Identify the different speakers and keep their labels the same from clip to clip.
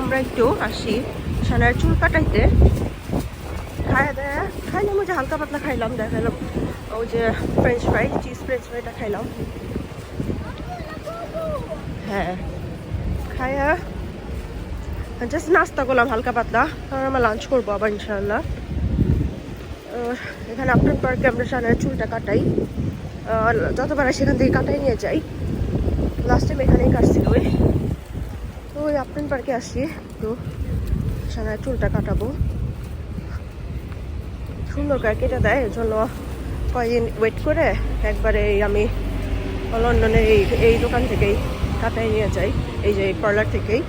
Speaker 1: আমরা একটু আসি সানার চুল কাটাইতে। খায় দেয় খাইলাম ওই যে হালকা পাতলা খাইলাম দেখালাম ওই যে ফ্রেঞ্চ ফ্রাই চিজ ফ্রেঞ্চ ফ্রাইটা খাইলাম। হ্যাঁ। খায়া জাস্ট নাস্তা করলাম হালকা পাতলা। আর আমরা লাঞ্চ করব আবার ইনশাআল্লাহ। আহ, এখানে আপনার পার্কে আমরা সানার চুলটা কাটাই। যতবার সেখান থেকে কাটাই নিয়ে যাই। লাস্ট টাইম এখানেই কাটছিল ওই। তো আপনার পার্কে আসি তো সানার চুলটা কাটাবো। সুন্দর করে কেটে দেয় এর জন্য কয়েকদিন ওয়েট করে একবারে আমি লন্ডনের এই এই দোকান থেকেই কাটাই নিয়ে যাই, এই যে পার্লার থেকেই।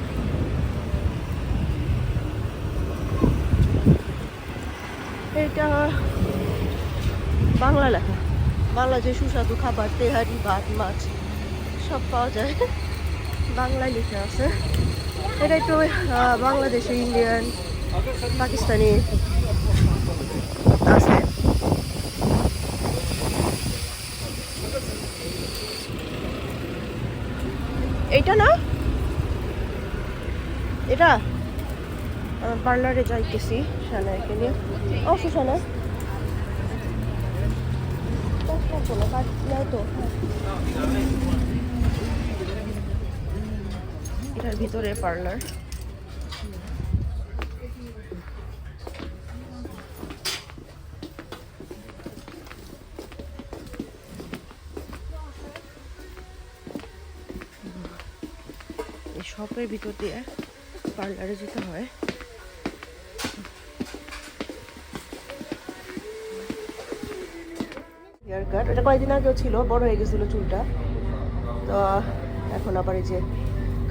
Speaker 1: এটা বাংলা লেখা। বাংলা যে সুস্বাদু খাবার, তেহারি, ভাত, মাছ, সব পাওয়া যায়। বাংলায় লিখে আছে। এটা একটু বাংলাদেশি ইন্ডিয়ান, পাকিস্তানি আছে। এইটা না? এটা? পার্লারে যাইতেছি সানাইকে নিয়ে। ও সুসানা এটার ভিতরে পার্লার। শপের ভিতর দিয়ে পার্লারে যেতে হয়। হেয়ার কাট এটা কয়েকদিন আগেও ছিল, বড় হয়ে গেছিল চুলটা। তো এখন আবার এই যে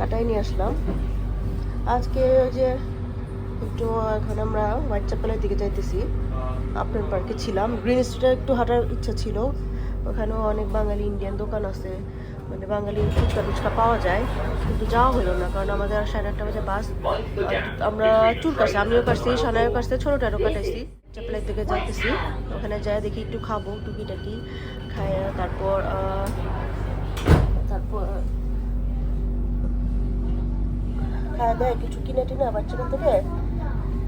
Speaker 1: কাটাই নিয়ে আসলাম। আজকে ওই যে একটু এখন আমরা হোয়াইট চ্যাপেলের দিকে যাইতেছি। আপনার পার্কে ছিলাম। গ্রিন স্ট্রিটে একটু হাঁটার ইচ্ছা ছিল। ওখানেও অনেক বাঙালি ইন্ডিয়ান দোকান আছে। মানে বাঙালি ফুচকা টুচকা পাওয়া যায়। কিন্তু যাওয়া হলো না, কারণ আমাদের সাড়ে আটটা বাজে বাস আমরা চুল কাটছি, আমিও কাটছি, সানাইও কাটছে, ছোটোটারও কাটাইছি। চ্যাপেলের দিকে যাইতেছি। ওখানে যাই দেখি একটু খাব, টুকিটাকি খায় তারপর তারপর খাওয়া দাওয়া কিছু কিনে টিনে আবার সেখান থেকে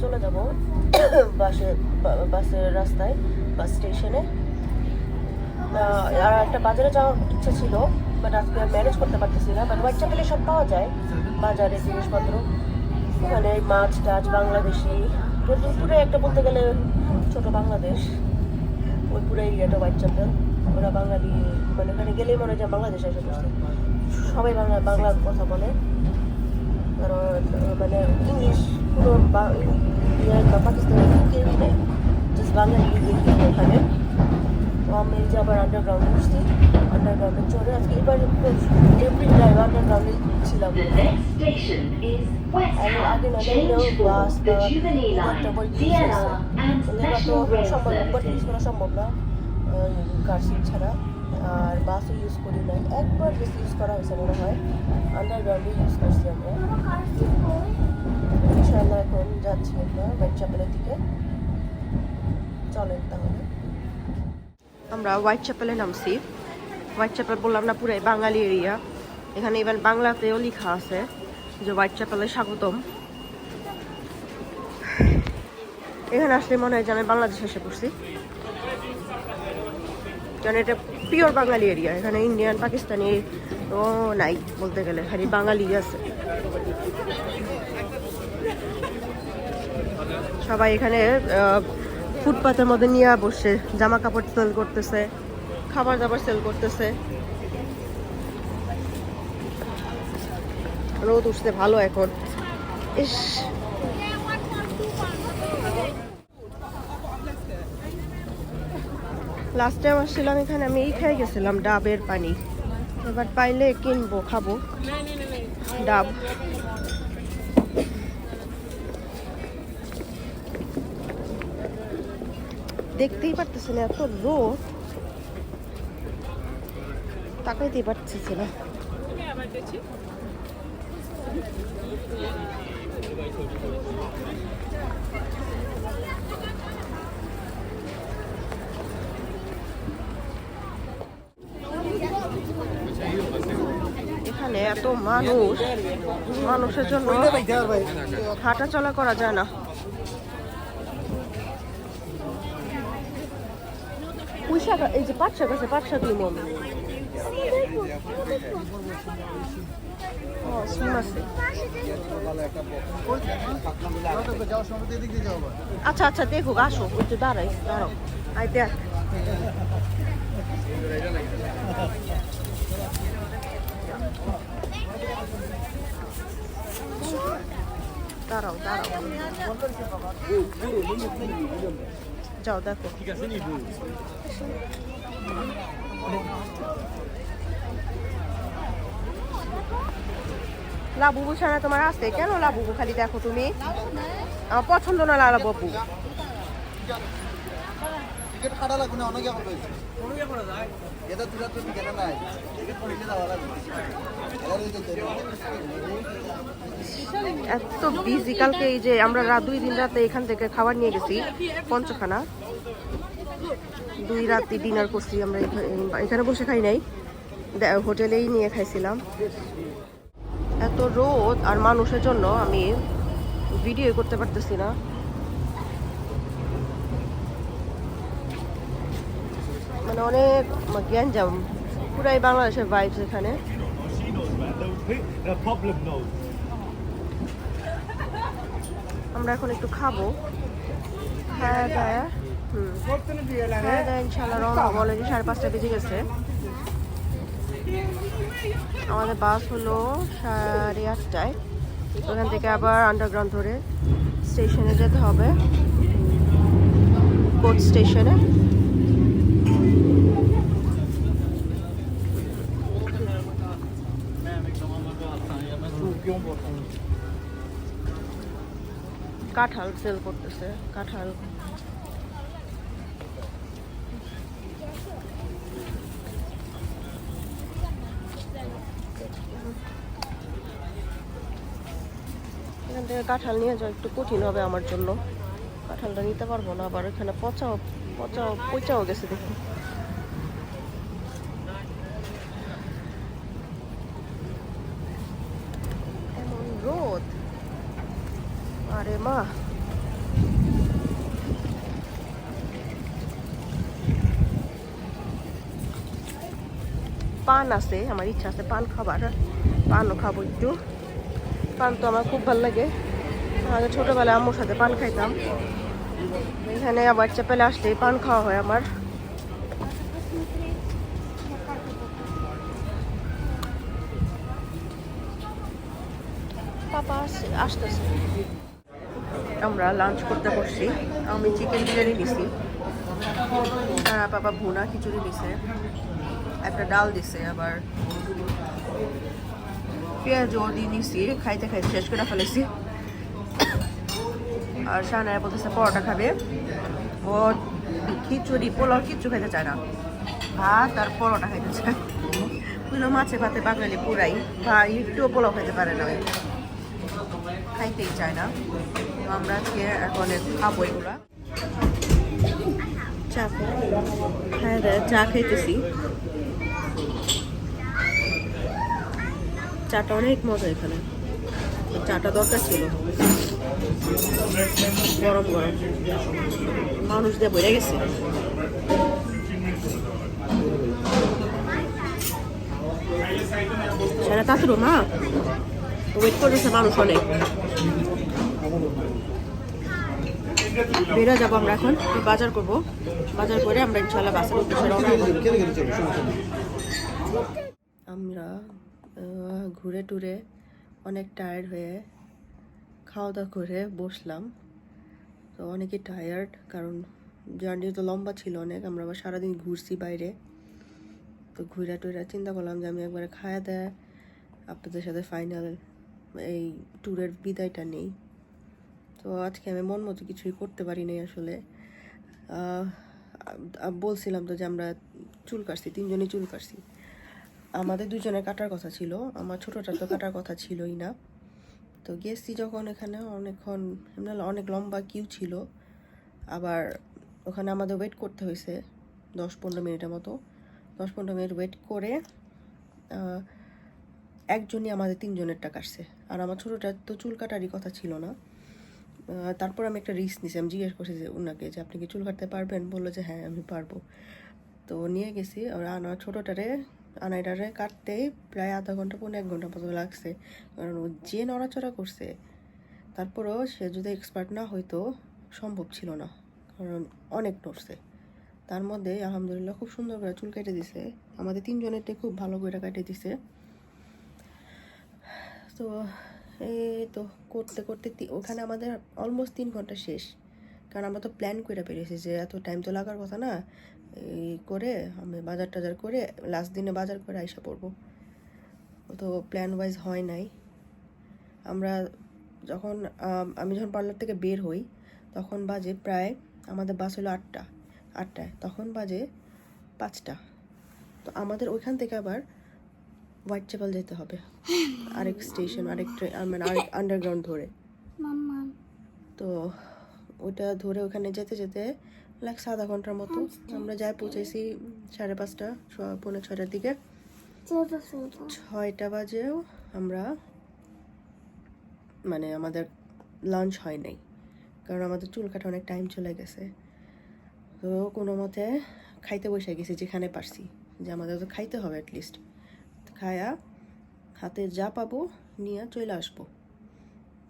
Speaker 1: চলে যাব বাসে বাসের রাস্তায়, বাস স্টেশনে। আর একটা বাজারে যাওয়ার ইচ্ছা ছিল বাট আজকে আর ম্যানেজ করতে পারতেছি না বাট বাচ্চা পেলে সব পাওয়া যায়, বাজারে জিনিসপত্র, ওখানে মাছ টাছ, বাংলাদেশি পুরো একটা বলতে গেলে ছোট বাংলাদেশ, ওই পুরো এরিয়াটা চ্যাপেল ওরা বাঙালি মানে ওখানে গেলেই মনে হয় যে বাংলাদেশ বসে। সবাই বাংলা বাংলা কথা বলে। আহ, মানে ইংলিশ পুরো বা- ইন্ডিয়ান বা পাকিস্তানি কেউই নেই জাস্ট বাঙালি ইংলিশ ওখানে তো আমি যে আবার আন্ডারগ্রাউন্ডে উঠছি আন্ডারগ্রাউন্ডে চড়ে আজকে এবার এভরি টাইম আন্ডারগ্রাউন্ডে ছিলাম আগে
Speaker 2: Ham.
Speaker 1: না
Speaker 2: Change
Speaker 1: জানলেও বাস বা. করা সম্ভব না কার সিট ছাড়া আর বাসও ইউজ করি নাই। একবার বেশি ইউজ করা হয়েছে মনে হয়। আন্ডারগ্রাউন্ডে ইউজ করছি আমরা। ইনশাআল্লাহ এখন যাচ্ছি আমরা হোয়াইট চ্যাপেলের দিকে। চলেন তাহলে। আমরা হোয়াইট চ্যাপেলে নামছি। হোয়াইট চ্যাপেল বললাম না, পুরাই বাঙালি এরিয়া এখানে ইভেন বাংলাতেও লেখা আছে যে হোয়াইট চ্যাপেলে স্বাগতম। এখানে আসলে মনে হয় যে আমি বাংলাদেশে এসে পড়ছি। কারণ এটা পিওর বাঙালি এরিয়া এখানে ইন্ডিয়ান পাকিস্তানি ও নাই বলতে গেলে, খালি বাঙালি আছে। সবাই এখানে ফুটপাতের মধ্যে নিয়ে বসে জামা কাপড় সেল করতেছে খাবার দাবার সেল করতেছে। রোদ উঠছে ভালো এখন। ইস লাস্ট টাইম আসছিলাম এখানে, আমি এই খেয়ে গেছিলাম, ডাবের পানি। এবার পাইলে কিনবো, খাব। ডাব। দেখতেই পারতেছি না এত রোদ। তাকাইতেই পারতেছি না এখানে এখানে এত মানুষ। মানুষের জন্য হাঁটা চলা করা যায় না। পুঁই এই যে পাট শাক আছে। পাট আচ্ছা আচ্ছা দেখুক, আসো একটু দাঁড়াই, দাঁড়াও। আই দেখ। দাঁড়াও দাঁড়াও। যাও, দেখো। লাবুবু ছাড়া তোমার আছে? কেন লাবুবু খালি দেখো তুমি? আমার পছন্দ না লালা এত বিজি কালকে এই যে আমরা রাত দুই, দিন রাতে এখান থেকে খাবার নিয়ে গেছি, পঞ্চখানা। দুই রাতে ডিনার করছি আমরা এখানে বসে খাই নাই। হোটেলেই নিয়ে খাইছিলাম। এত রোদ আর মানুষের জন্য আমি ভিডিও করতে পারতেছি না। মানে অনেক গ্যাঞ্জাম, পুরাই বাংলাদেশের ভাইবস এখানে. আমরা এখন একটু খাব। হ্যাঁ দায়া হুম। হ্যাঁ দায়া ইনশাল্লাহ সাড়ে পাঁচটা বেজে গেছে। আমাদের বাস হলো সাড়ে আটটায়। ওখান থেকে আবার আন্ডারগ্রাউন্ড ধরে স্টেশনে যেতে হবে। কোচ স্টেশনে কাঁঠাল সেল করতেছে, কাঁঠাল। এখান থেকে কাঁঠাল নিয়ে যাওয়া একটু কঠিন হবে আমার জন্য। কাঁঠালটা নিতে পারব না, আবার এখানে পচাও পচাও পচাও গেছে দেখুন এমন রোদ আরে মা। পান আছে, আমার ইচ্ছা আছে পান খাবার। পানও খাব একটু। পান তো আমার খুব ভালো লাগে। আগে ছোটোবেলায় আম্মুর সাথে পান খাইতাম। এখানে আবার চাপেলে আসলেই পান খাওয়া হয় আমার। পাপা আসতেছে। আমরা লাঞ্চ করতে বসছি। আমি চিকেন বিরিয়ানি নিছি তারা বাবা ভুনা খিচুড়ি দিছে। একটা ডাল দিছে, আবার পেঁয়াজও দিয়ে নিছি। খাইতে খাইতে শেষ করে ফেলেছি। আর সানায় বলতেছে, পরোটা খাবে। ও খিচুড়ি, পোলাও কিচ্ছু খেতে চায় না। ভাত আর পরোটা খাইতে চায়। কোনো মাছে ভাতে বাঙালি পুরাই। ভাই, একটুও পোলাও খেতে পারে না। খাইতেই চায় না। আমরা আজকে এখন খাব এগুলা। চা হ্যাঁ চা খাইতেছি। চাটা অনেক মজা এখানে। চাটা দরকার ছিল। গরম গরম। মানুষ দিয়ে বেড়ে গেছে। সেটা তাড়াতাড়ি, মা। ওয়েট করতেছে মানুষ অনেক। বেরো যাব আমরা এখন। বাজার করব। বাজার করে আমরা ইনশাল্লাহ উদ্দেশ্যে আমরা ঘুরে টুরে অনেক টায়ার্ড হয়ে খাওয়া দাওয়া করে বসলাম। তো অনেকে টায়ার্ড কারণ জার্নি তো লম্বা ছিল অনেক। আমরা আবার সারাদিন ঘুরছি বাইরে। তো ঘুরে টুরে চিন্তা করলাম যে আমি একবারে খাওয়া দেয় আপনাদের সাথে ফাইনাল এই ট্যুরের বিদায়টা নেই। তো আজকে আমি মন মতো কিছুই করতে পারি নাই আসলে। বলছিলাম তো যে আমরা চুল কাটছি, তিনজনই চুল কাটছি। আমাদের দুজনের কাটার কথা ছিল, আমার ছোটোটা তো কাটার কথা ছিলই না। তো গেছি যখন এখানে, অনেকক্ষণ এমনি অনেক লম্বা কিউ ছিল। আবার ওখানে আমাদের ওয়েট করতে হয়েছে দশ পনেরো মিনিটের মতো। দশ পনেরো মিনিট ওয়েট করে একজনই আমাদের তিনজনেরটা কাটছে। আর আমার ছোটোটার তো চুল কাটারই কথা ছিল না। তারপর আমি একটা রিস্ক নিছি। আমি জিজ্ঞেস করছি যে ওনাকে যে আপনি কি চুল কাটতে পারবেন? বলল যে হ্যাঁ আমি পারব। তো নিয়ে গেছি। আর আমার ছোটোটারে, আনাইটারে কাটতে প্রায় আধা ঘণ্টা পনেরো এক ঘণ্টা মতো লাগছে। কারণ ও যে নড়াচড়া করছে, তারপরেও সে যদি এক্সপার্ট না হইতো, সম্ভব ছিল না। কারণ অনেক নড়ছে। তার মধ্যে আলহামদুলিল্লাহ খুব সুন্দর করে চুল কেটে দিছে। আমাদের তিনজনেরটাই খুব ভালো করে কেটে দিছে। তো তো করতে করতে ওখানে আমাদের অলমোস্ট তিন ঘণ্টা শেষ। কারণ আমরা তো প্ল্যান করে পেরেছি যে এত টাইম তো লাগার কথা না। এই করে আমি বাজার টাজার করে লাস্ট দিনে বাজার করে আইসা পড়ব। তো প্ল্যান ওয়াইজ হয় নাই। আমরা যখন, আমি যখন পার্লার থেকে বের হই, তখন বাজে প্রায় আমাদের বাস হলো আটটা, আটটায়। তখন বাজে পাঁচটা। তো আমাদের ওইখান থেকে আবার হোয়াইট চ্যাপেল যেতে হবে। আরেক স্টেশন আরেক ট্রেন মানে আরেক আন্ডারগ্রাউন্ড ধরে। তো ওটা ধরে ওখানে যেতে যেতে লাগছে আধা ঘণ্টার মতো আমরা যাই পৌঁছেছি সাড়ে পাঁচটা ছ- পৌনে ছটার দিকে। ছয়টা বাজেও আমরা মানে আমাদের লাঞ্চ হয় নাই। কারণ আমাদের চুল কাটা অনেক টাইম চলে গেছে। তো কোনো মতে খাইতে বসে গেছি যেখানে পারছি। যে আমাদের তো খাইতে হবে অ্যাটলিস্ট খায়া হাতে যা পাবো নিয়ে চলে আসব।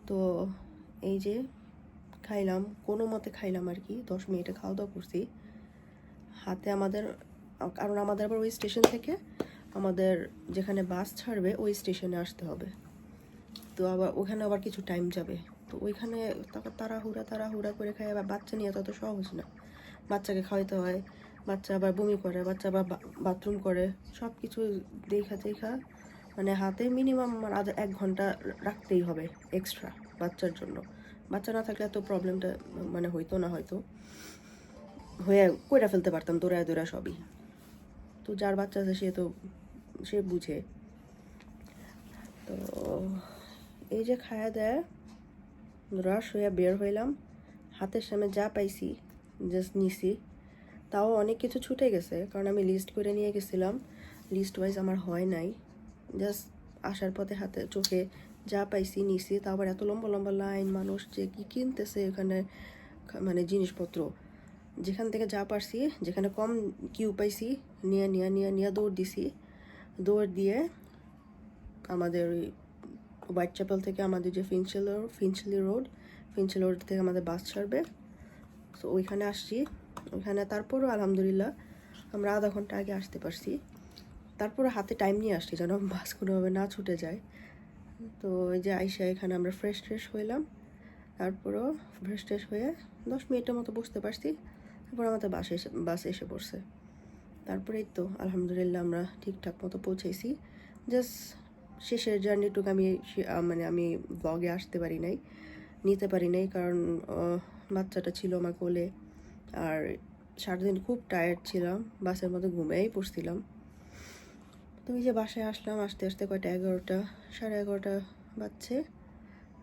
Speaker 1: তো এই যে খাইলাম, কোনো মতে খাইলাম আর কি, দশ মিনিটে খাওয়া দাওয়া করছি। হাতে আমাদের, কারণ আমাদের আবার ওই স্টেশন থেকে আমাদের যেখানে বাস ছাড়বে, ওই স্টেশনে আসতে হবে। তো আবার ওখানে আবার কিছু টাইম যাবে। তো ওইখানে তাড়াহুড়া তাড়াহুড়া করে খাই আবার বাচ্চা নিয়ে তত সহজ না। বাচ্চাকে খাওয়াইতে হয় বাচ্চা আবার বমি করে, বাচ্চা আবার বাথরুম করে সব কিছু দেখা দেখা মানে হাতে মিনিমাম আমার আধা এক ঘণ্টা রাখতেই হবে এক্সট্রা বাচ্চার জন্য। বাচ্চা না থাকলে এত প্রবলেমটা মানে হইতো না হয়তো। হয়ে কইরা ফেলতে পারতাম, দৌড়ায় দৌড়া সবই। তো যার বাচ্চা আছে সে তো সে বুঝে। তো এই যে খায়া দেয় রস হয়ে বের হইলাম। হাতের সামনে যা পাইছি জাস্ট নিছি। তাও অনেক কিছু ছুটে গেছে, কারণ আমি লিস্ট করে নিয়ে গেছিলাম। লিস্ট ওয়াইজ আমার হয় নাই। জাস্ট আসার পথে হাতে চোখে যা পাইছি, নিছি। তা আবার এত লম্বা লম্বা লাইন মানুষ যে কি কিনতেছে এখানে মানে জিনিসপত্র। যেখান থেকে যা পারছি, যেখানে কম কিউ পাইছি, নিয়ে নিয়ে নিয়ে নিয়ে দৌড় দিছি। দৌড় দিয়ে আমাদের ওই হোয়াইট চ্যাপেল থেকে আমাদের যে ফিনচেলি ফিনচেলি রোড ফিনচেলি রোড থেকে আমাদের বাস ছাড়বে। তো ওইখানে আসছি। ওইখানে তারপরও আলহামদুলিল্লাহ আমরা আধা ঘণ্টা আগে আসতে পারছি। তারপরে হাতে টাইম নিয়ে আসছি যেন বাস কোনোভাবে না ছুটে যায়। তো এই যে আইসা এখানে আমরা ফ্রেশ ট্রেশ হইলাম। তারপরও ফ্রেশ ট্রেশ হয়ে দশ মিনিটের মতো বসতে পারছি। তারপর আমাদের বাস এসে বাস এসে পড়ছে। তারপরেই তো আলহামদুলিল্লাহ আমরা ঠিকঠাক মতো পৌঁছেছি। জাস্ট শেষের জার্নিটুকু আমি মানে আমি ব্লগে আসতে পারি নাই, নিতে পারি নাই কারণ বাচ্চাটা ছিল আমার কোলে। আর সারাদিন খুব টায়ার্ড ছিলাম, বাসের মধ্যে ঘুমিয়েই পড়ছিলাম। তো ওই যে বাসায় আসলাম, আসতে আসতে কয়টা, এগারোটা, সাড়ে এগারোটা বাজছে।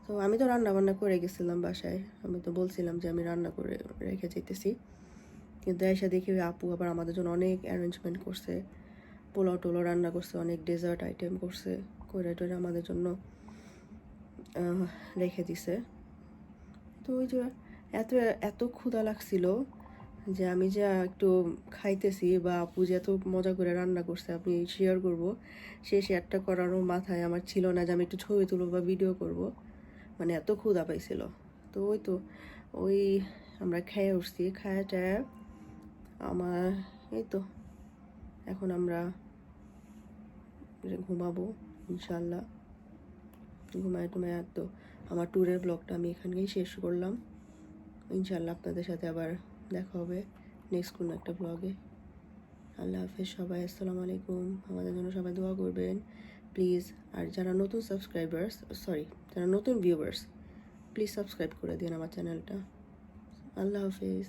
Speaker 1: তো আমি তো রান্না বান্না করে গেছিলাম বাসায়। আমি তো বলছিলাম যে আমি রান্না করে রেখে যেতেছি কিন্তু এসে দেখি ওই আপু আবার আমাদের জন্য অনেক অ্যারেঞ্জমেন্ট করছে। পোলাও টোলাও রান্না করছে, অনেক ডেজার্ট আইটেম করছে করে টোরে আমাদের জন্য রেখে দিছে। তো ওই যে এত এত ক্ষুধা লাগছিল যে আমি যে একটু খাইতেছি বা আপু যে এত মজা করে রান্না করছে আপনি শেয়ার করব। সেই শেয়ারটা করারও মাথায় আমার ছিল না যে আমি একটু ছবি তুলবো বা ভিডিও করব। মানে এত ক্ষুধা পাইছিল। তো ওই তো, ওই আমরা খেয়ে উঠছি। খায় টায় আমার, এই তো, এখন আমরা ঘুমাবো ইনশাল্লাহ ঘুমায় টুমায় তো, আমার ট্যুরের ব্লগটা আমি এখানেই শেষ করলাম। ইনশাল্লাহ আপনাদের সাথে আবার দেখা হবে নেক্সট কোনো একটা ব্লগে আল্লাহ হাফেজ, সবাই আসসালামু আলাইকুম। আমাদের জন্য সবাই দোয়া করবেন। প্লিজ আর যারা নতুন সাবস্ক্রাইবার্স সরি যারা নতুন ভিউয়ার্স প্লিজ সাবস্ক্রাইব করে দিন আমার চ্যানেলটা আল্লাহ হাফেজ।